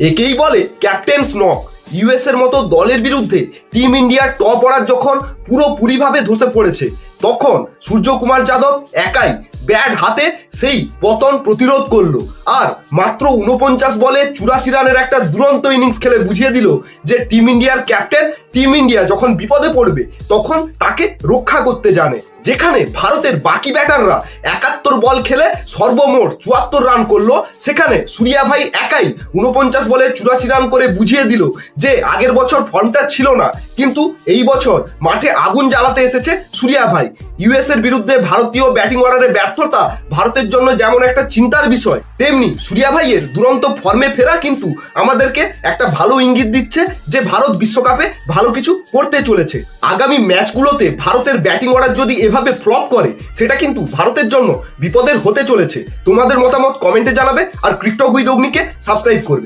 একেই বলে captain স্নক US এর মতো দলের বিরুদ্ধে টিম ইন্ডিয়ার টপ অর্ডার যখন পুরোপুরিভাবে ধসে পড়েছে, তখন সূর্যকুমার যাদব একাই ব্যাট হাতে সেই পতন প্রতিরোধ করল। আর মাত্র উনপঞ্চাশ বলে চুরাশি রানের একটা দুরন্ত ইনিংস খেলে বুঝিয়ে দিল যে টিম ইন্ডিয়ার ক্যাপ্টেন টিম ইন্ডিয়া যখন বিপদে পড়বে, তখন তাকে রক্ষা করতে জানে। যেখানে ভারতের বাকি ব্যাটাররা একাত্তর বল খেলে সর্বমোট চুয়াত্তর রান করল, সেখানে সুরিয়া ভাই একাই উনপঞ্চাশ বলে চুরাশি রান করে বুঝিয়ে দিল যে আগের বছর ফর্মটা ছিল না। কিন্তু এই বছর মাঠে আগুন জ্বালাতে এসেছে সুরিয়া ভাই। ইউএস এর বিরুদ্ধে ভারতীয় ব্যাটিং অর্ডারে ব্যর্থতা ভারতের জন্য যেমন একটা চিন্তার বিষয়, তেমনি সূর্যা ভাইয়ের দুরন্ত ফর্মে ফেরা কিন্তু আমাদেরকে একটা ভালো ইঙ্গিত দিচ্ছে যে ভারত বিশ্বকাপে ভালো কিছু করতে চলেছে। আগামী ম্যাচগুলোতে ভারতের ব্যাটিং অর্ডার যদি এভাবে ফ্লপ করে, সেটা কিন্তু ভারতের জন্য বিপদের হতে চলেছে। তোমাদের মতামত কমেন্টে জানাবে আর ক্রিপ্টো গুইদ অগ্নিকে সাবস্ক্রাইব করবে।